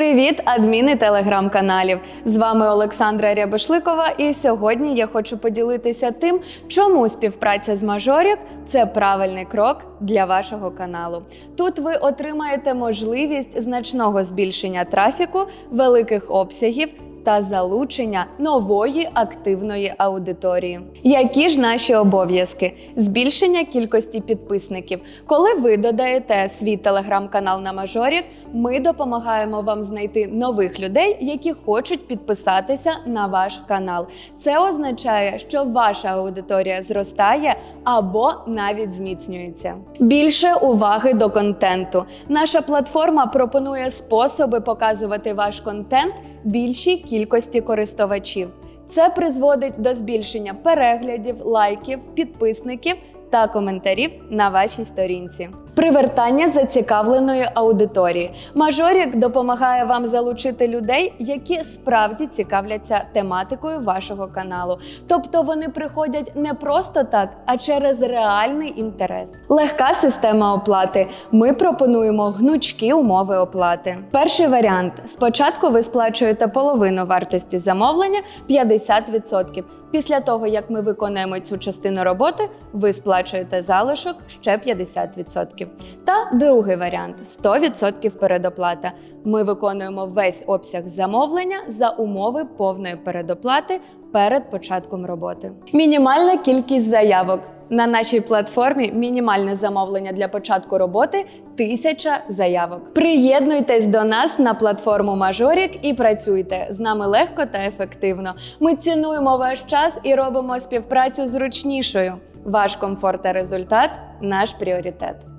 Привіт, адміни телеграм-каналів! З вами Олександра Рябошликова, і сьогодні я хочу поділитися тим, чому співпраця з Мажорік це правильний крок для вашого каналу. Тут ви отримаєте можливість значного збільшення трафіку, великих обсягів. Та залучення нової активної аудиторії. Які ж наші обов'язки? Збільшення кількості підписників. Коли ви додаєте свій телеграм-канал на Мажорік, ми допомагаємо вам знайти нових людей, які хочуть підписатися на ваш канал. Це означає, що ваша аудиторія зростає або навіть зміцнюється. Більше уваги до контенту. Наша платформа пропонує способи показувати ваш контент більшій кількості користувачів. Це призводить до збільшення переглядів, лайків, підписників та коментарів на вашій сторінці. Привертання зацікавленої аудиторії. Мажорік допомагає вам залучити людей, які справді цікавляться тематикою вашого каналу. Тобто вони приходять не просто так, а через реальний інтерес. Легка система оплати. Ми пропонуємо гнучкі умови оплати. Перший варіант: спочатку ви сплачуєте половину вартості замовлення 50%. Після того, як ми виконуємо цю частину роботи, ви сплачуєте залишок ще 50%. Та другий варіант 100% передоплата. Ми виконуємо весь обсяг замовлення за умови повної передоплати перед початком роботи. Мінімальна кількість заявок. На нашій платформі мінімальне замовлення для початку роботи тисяча заявок. Приєднуйтесь до нас на платформу Мажорік і працюйте з нами легко та ефективно. Ми цінуємо ваш час і робимо співпрацю зручнішою. Ваш комфорт та результат наш пріоритет.